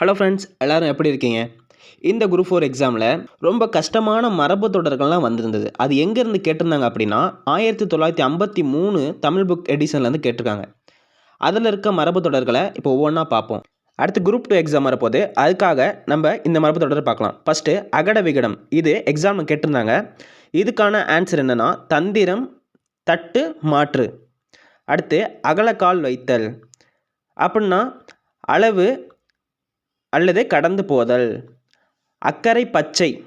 Hello friends எல்லாரும் எப்படி இருக்கீங்க? இந்த குரூப் ஃபோர் எக்ஸாமில் ரொம்ப கஷ்டமான மரபு தொடர்கள்லாம் வந்திருந்தது. அது எங்கேருந்து கேட்டிருந்தாங்க அப்படின்னா ஆயிரத்தி தொள்ளாயிரத்தி ஐம்பத்தி மூணு தமிழ் புக் எடிஷன்லேருந்து கேட்டிருக்காங்க. அதில் இருக்க மரபு தொடர்களை இப்போ ஒவ்வொன்றா பார்ப்போம். அடுத்து குரூப் டூ எக்ஸாம் வரப்போகுது. அதுக்காக நம்ம இந்த மரபு தொடரை பார்க்கலாம். ஃபஸ்ட்டு அகட விகடம். இது எக்ஸாமில் கேட்டிருந்தாங்க. இதுக்கான ஆன்சர் என்னென்னா தந்திரம் தட்டு மாற்று. அடுத்து அகலக்கால் வைத்தல். அப்படின்னா அளவு அல்லது கடந்து போதல். அக்கறை பச்சை.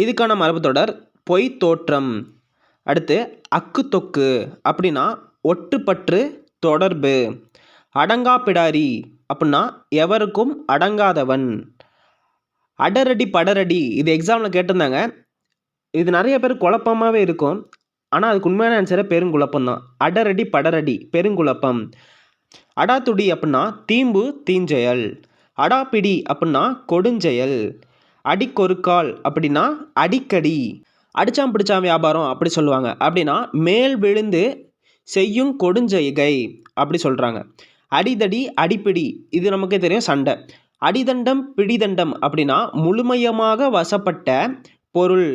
இதுக்கான மரபு தொடர் பொய் தோற்றம். அடுத்து அக்கு தொக்கு. அப்படின்னா ஒட்டுப்பற்று தொடர்பு. அடங்கா பிடாரி அப்படின்னா எவருக்கும் அடங்காதவன். அடரடி படரடி. இது எக்ஸாமில் கேட்டிருந்தாங்க. இது நிறைய பேர் குழப்பமாகவே இருக்கும். ஆனால் அதுக்கு உண்மையான ஆன்சரை பெருங்குழப்பம் தான். அடரடி படரடி. பெருங்குழப்பம். அடாத்துடி அப்படின்னா தீம்பு தீஞ்செயல். அடாப்பிடி அப்படின்னா கொடுஞ்செயல். அடிக்கொருக்கால் அப்படின்னா அடிக்கடி. அடிச்சாம் பிடிச்சாம் வியாபாரம் அப்படி சொல்லுவாங்க. அப்படின்னா மேல் விழுந்து செய்யும் கொடுஞ்செய்கை அப்படி சொல்கிறாங்க அடிதடி அடிப்பிடி இது நமக்கே தெரியும் சண்டை. அடிதண்டம் பிடிதண்டம் அப்படின்னா முழுமையமாக வசப்பட்ட பொருள்.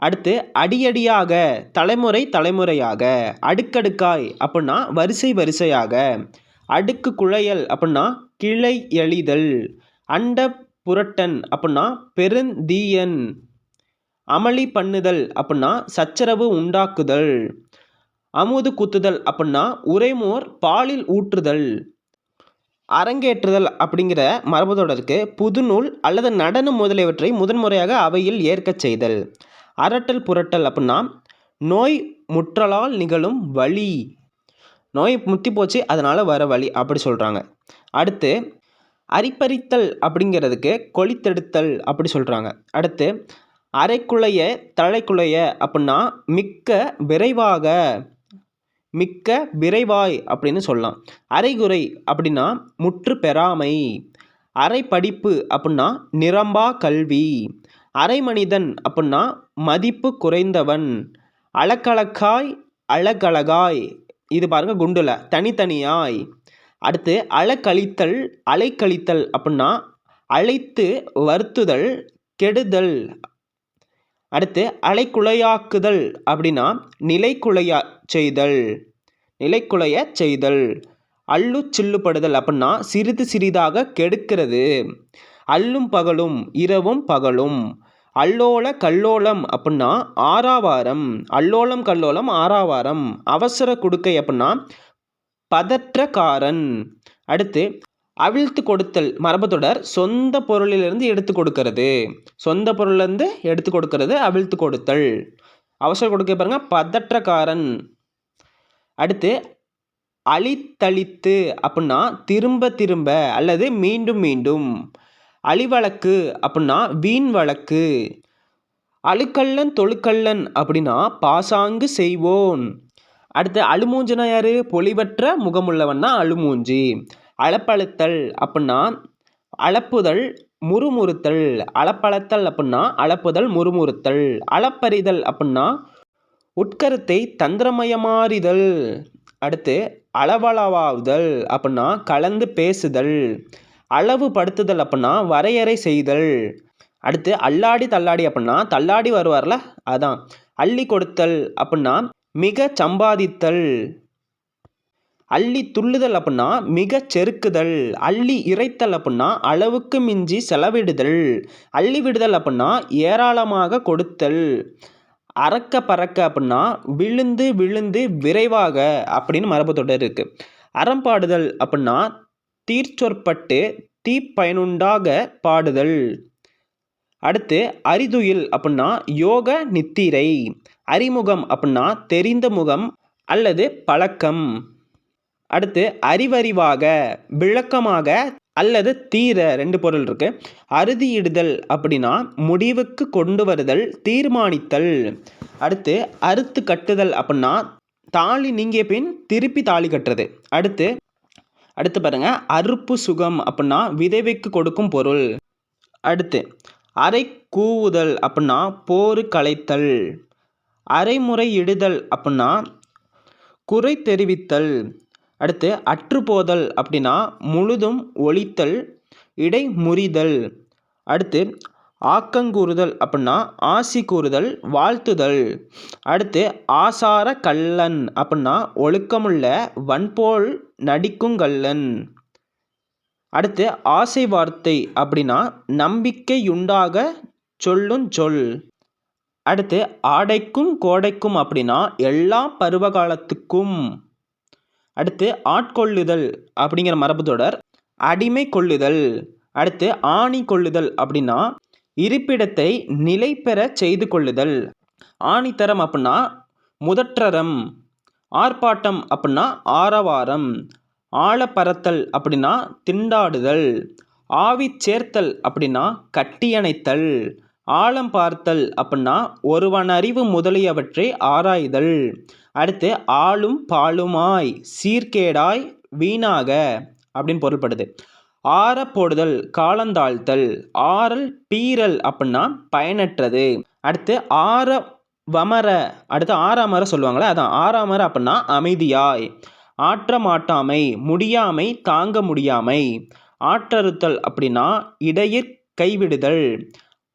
அடுத்து அடியடியாக தலைமுறை தலைமுறையாக அடுக்கடுக்காய் அப்படின்னா வரிசை வரிசையாக. அடுக்கு குழையல் அப்படின்னா கிளை எளிதல். அண்ட புரட்டன் அப்படின்னா பெருந்தீயன். அமளி பண்ணுதல் அப்படின்னா சச்சரவு உண்டாக்குதல். அமுது குத்துதல் அப்படின்னா உரைமோர் பாலில் ஊற்றுதல். அரங்கேற்றுதல் அப்படிங்கிற மரபுதொடருக்கு புதுநூல் அல்லது நடனம் முதலியவற்றை முதன்முறையாக அவையில் ஏற்கச் செய்தல். அரட்டல் புரட்டல் அப்படின்னா நோய் முற்றலால் நிகழும் வலி நோய் முத்தி போச்சு அதனால் வர வழி அப்படி சொல்கிறாங்க அடுத்து அரிப்பறித்தல் அப்படிங்கிறதுக்கு கொளித்தெடுத்தல் அப்படி சொல்கிறாங்க அடுத்து அரைக்குழைய தலைக்குழைய அப்படின்னா மிக்க விரைவாக மிக்க விரைவாய் அப்படின்னு சொல்லலாம். அரைகுறை அப்படின்னா முற்று பெறாமை. அரை படிப்பு அப்படின்னா நிரம்பா கல்வி. அரை மனிதன் அப்படின்னா மதிப்பு குறைந்தவன். அழக்கழக்காய் அழகழகாய் இது பாருங்கள் குண்டில். தனித்தனியாய். அடுத்து அலக்கழித்தல் அலைக்கழித்தல் அப்படின்னா அழைத்து வருத்துதல் கெடுதல். அடுத்து அலைக்குலையாக்குதல் அப்படின்னா நிலைக்குலையா செய்தல். நிலைக்குலைய செய்தல். அள்ளு சில்லுப்படுதல் அப்படின்னா சிறிது சிறிதாக கெடுக்கிறது. அல்லும் பகலும் இரவும் பகலும். அல்லோல கல்லோலம் அப்படின்னா ஆறாவாரம். அல்லோலம் கல்லோலம் ஆறாவாரம். அவசர குடுக்கை அப்படின்னா பதற்றக்காரன். அடுத்து அவிழ்த்து கொடுத்தல் மரபுத்தொடர் சொந்த பொருளிலிருந்து எடுத்து கொடுக்கறது. சொந்த பொருளிலிருந்து எடுத்து கொடுக்கறது அவிழ்த்து கொடுத்தல். அவசர கொடுக்க பாருங்க பதற்றக்காரன். அடுத்து அழித்தளித்து அப்படின்னா திரும்ப திரும்ப அல்லது மீண்டும் மீண்டும். அழிவழக்கு அப்படின்னா வீண் வழக்கு. அழுக்கல்லன் தொழுக்கல்லன் அப்படின்னா பாசாங்கு செய்வோன். அடுத்து அழுமூஞ்சுனா யார்? பொலிவற்ற முகமுள்ளவன்னா அழுமூஞ்சி. அளப்பழுத்தல் அப்படின்னா அளப்புதல் முறுமுறுத்தல். அளப்பளத்தல் அப்படின்னா அளப்புதல் முறுமுறுத்தல். அளப்பறிதல் அப்படின்னா உட்கருத்தை தந்திரமயமாறிதல் அடுத்து அளவளவாவுதல் அப்படின்னா கலந்து பேசுதல். அளவுபடுத்துதல் அப்படின்னா வரையறை செய்தல். அடுத்து அல்லாடி தள்ளாடி அப்படின்னா தள்ளாடி வருவார்ல அதான். அள்ளி கொடுத்தல் அப்படின்னா மிக சம்பாதித்தல். அள்ளி துள்ளுதல் அப்படின்னா மிக செருக்குதல். அள்ளி இறைத்தல் அப்படின்னா அளவுக்கு மிஞ்சி செலவிடுதல். அள்ளி விடுதல் அப்படின்னா ஏராளமாக கொடுத்தல். அறக்க பறக்க அப்படின்னா விழுந்து விழுந்து விரைவாக அப்படின்னு மரபு தொடர் இருக்குது அறம்பாடுதல் அப்படின்னா தீர்ச்சொற்பட்டு தீப்பயனுண்டாக பாடுதல். அடுத்து அரிதுயில் அப்படின்னா யோக நித்திரை. அறிமுகம் அப்படின்னா தெரிந்த முகம் அல்லது பழக்கம். அடுத்து அறிவறிவாக விளக்கமாக அல்லது தீர ரெண்டு பொருள் இருக்கு. அறுதியிடுதல் அப்படின்னா முடிவுக்கு கொண்டு வருதல் தீர்மானித்தல். அடுத்து அறுத்து கட்டுதல் அப்படின்னா தாலி நீங்கிய பின் திருப்பி தாலி கட்டுறது. அடுத்து அடுத்து பாருங்க அறுப்பு சுகம் அப்படின்னா விதவைக்கு கொடுக்கும் பொருள். அடுத்து அரை கூவுதல் அப்படின்னா போரு கலைத்தல். அரைமுறையிடுதல் அப்படின்னா குறை தெரிவித்தல். அடுத்து அற்றுப்போதல் அப்படின்னா முழுதும் ஒழித்தல் இடைமுறிதல். அடுத்து ஆக்கங்கூறுதல் அப்படின்னா ஆசி கூறுதல் வாழ்த்துதல். அடுத்து ஆசார கல்லன் அப்படின்னா ஒழுக்கமுள்ள வன்போல் நடிக்குங்கள்ளன் அடுத்து ஆசை வார்த்தை அப்படின்னா நம்பிக்கையுண்டாக சொல்லுஞ் சொல். அடுத்து ஆடைக்கும் கோடைக்கும் அப்படின்னா எல்லா பருவகாலத்துக்கும். அடுத்து ஆட்கொள்ளுதல் அப்படிங்கிற மரபு தொடர் அடிமை கொள்ளுதல். அடுத்து ஆணி கொள்ளுதல் அப்படின்னா இருப்பிடத்தை நிலை பெற செய்து கொள்ளுதல். ஆணித்தரம் அப்படின்னா முதற்றரம் ஆர்ப்பாட்டம் அப்படின்னா ஆரவாரம். ஆழப்பறத்தல் அப்படின்னா திண்டாடுதல். ஆவி சேர்த்தல் அப்படின்னா கட்டியணைத்தல். ஆழம் பார்த்தல் அப்படின்னா ஒருவன் அறிவு முதலியவற்றை ஆராய்தல். அடுத்து ஆளும் பாலுமாய் சீர்கேடாய் வீணாக அப்படின்னு பொருள்படுது. ஆற போடுதல் காலந்தாழ்த்தல் ஆறல் பீறல் அப்படின்னா பயனற்றது. அடுத்து ஆற வமர அடுத்து ஆறாமர சொல்லுவாங்களே அதான் ஆறாமர அப்படின்னா அமைதியாய். ஆற்ற மாட்டாமை முடியாமை தாங்க முடியாமை. ஆற்றறுத்தல் அப்படின்னா இடையிற் கைவிடுதல்.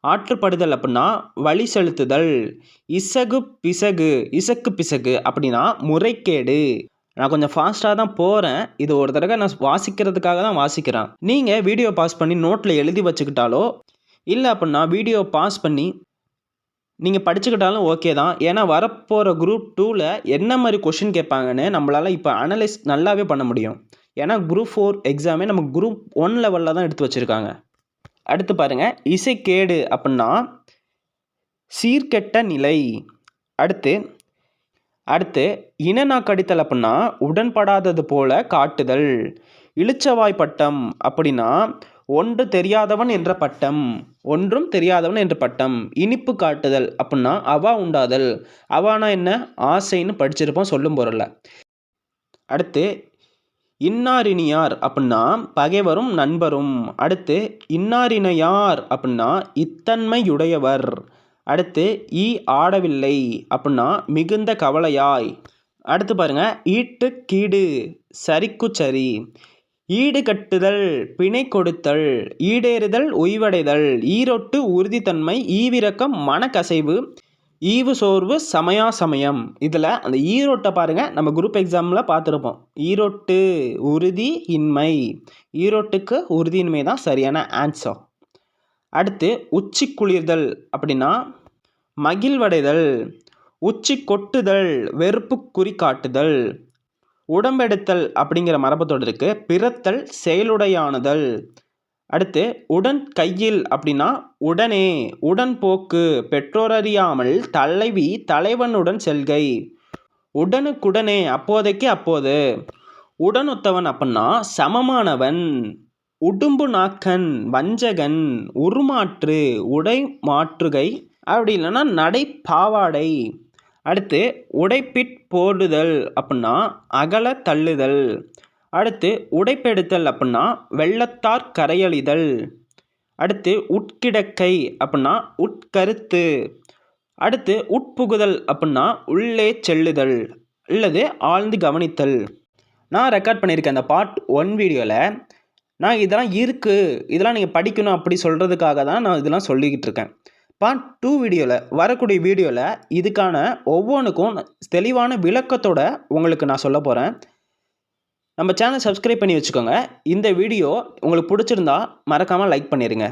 ஆற்றுப்படுதல் அப்படின்னா வழி செலுத்துதல். இசகு பிசகு இசக்கு பிசகு அப்படின்னா முறைகேடு. நான் கொஞ்சம் ஃபாஸ்ட்டாக தான் போகிறேன் இது ஒரு தடவை நான் வாசிக்கிறதுக்காக தான் வாசிக்கிறேன். நீங்கள் வீடியோ பாஸ் பண்ணி நோட்டில் எழுதி வச்சுக்கிட்டாலோ இல்லை அப்படின்னா வீடியோ பாஸ் பண்ணி நீங்கள் படிச்சுக்கிட்டாலும் ஓகே தான். ஏன்னா வரப்போகிற குரூப் டூவில் என்ன மாதிரி கொஷின் கேட்பாங்கன்னு நம்மளால் இப்போ அனலைஸ் நல்லாவே பண்ண முடியும். ஏன்னா குரூப் ஃபோர் எக்ஸாமே நம்ம குரூப் ஒன் லெவலில் தான் எடுத்து வச்சுருக்காங்க. அடுத்து பாருங்கள் இசைக்கேடு அப்படின்னா சீர்கெட்ட நிலை. அடுத்து அடுத்து இனநா கடித்தல் அப்படின்னா உடன்படாதது போல காட்டுதல். இளிச்சவாய் பட்டம் அப்படின்னா ஒன்று தெரியாதவன் என்ற பட்டம் ஒன்றும் தெரியாதவன் என்ற பட்டம். இனிப்பு காட்டுதல் அப்படின்னா அவா உண்டாதல். அவானா என்ன? ஆசைன்னு படிச்சிருப்போம் சொல்லும் பொருளில். அடுத்து இன்னாரினியார் அப்படின்னா பகைவரும் நண்பரும். அடுத்து இன்னாரினையார் அப்படின்னா இத்தன்மையுடையவர். அடுத்து ஈ ஆடவில்லை அப்படின்னா மிகுந்த கவலையாய் அடுத்து பாருங்க ஈட்டு கீடு சரிக்கு சரி ஈடு கட்டுதல் பிணை கொடுத்தல் ஈடேறுதல் உய்வடைதல் ஈரொட்டு உறுதித்தன்மை ஈவிரக்கம் மனக்கசைவு ஈவு சோர்வு சமயா சமயம். இதில் அந்த ஈரோட்டை பாருங்கள் நம்ம குரூப் எக்ஸாமில் பார்த்துருப்போம். ஈரோட்டு உறுதி இன்மை ஈரோட்டுக்கு உறுதியின்மை தான் சரியான ஆன்சர் அடுத்து உச்சி குளிர்தல் அப்படின்னா மகிழ்வடைதல் உச்சி கொட்டுதல் வெறுப்பு குறி காட்டுதல் உடம்பெடுத்தல் அப்படிங்கிற மரபத்தொடருக்கு பிறத்தல் செயலுடையானுதல். அடுத்து உடன் கையில் அப்படின்னா உடனே உடன்போக்கு பெற்றோரறியாமல் தலைவி தலைவனுடன் செல்கை. உடனுக்குடனே அப்போதைக்கு அப்போது. உடனொத்தவன் அப்படின்னா சமமானவன். உடும்பு நாக்கன் வஞ்சகன் உருமாற்று உடை மாற்றுகை அப்படி இல்லைன்னா நடை பாவாடை அடுத்து உடைப்பிட் போடுதல் அப்படின்னா அகல தள்ளுதல். அடுத்து உடைப்பெடுத்தல் அப்படின்னா வெள்ளத்தார் கரையளிதல். அடுத்து உட்கிடக்கை அப்படின்னா உட்கருத்து. அடுத்து உட்புகுதல் அப்படின்னா உள்ளே செல்லுதல் அல்லது ஆழ்ந்து கவனித்தல். நான் ரெக்கார்ட் பண்ணியிருக்கேன் அந்த பார்ட் ஒன் வீடியோவில் நான் இதெல்லாம் இருக்குது இதெல்லாம் நீங்கள் படிக்கணும் அப்படி சொல்கிறதுக்காக தான் நான் இதெல்லாம் சொல்லிக்கிட்டு இருக்கேன். பார்ட் டூ வீடியோவில் வரக்கூடிய வீடியோவில் இதுக்கான ஒவ்வொன்றுக்கும் தெளிவான விளக்கத்தோட உங்களுக்கு நான் சொல்ல போகிறேன் நம்ம சேனல் சப்ஸ்கிரைப் பண்ணி வச்சுக்கோங்க. இந்த வீடியோ உங்களுக்கு பிடிச்சிருந்தா மறக்காமல் லைக் பண்ணிடுங்க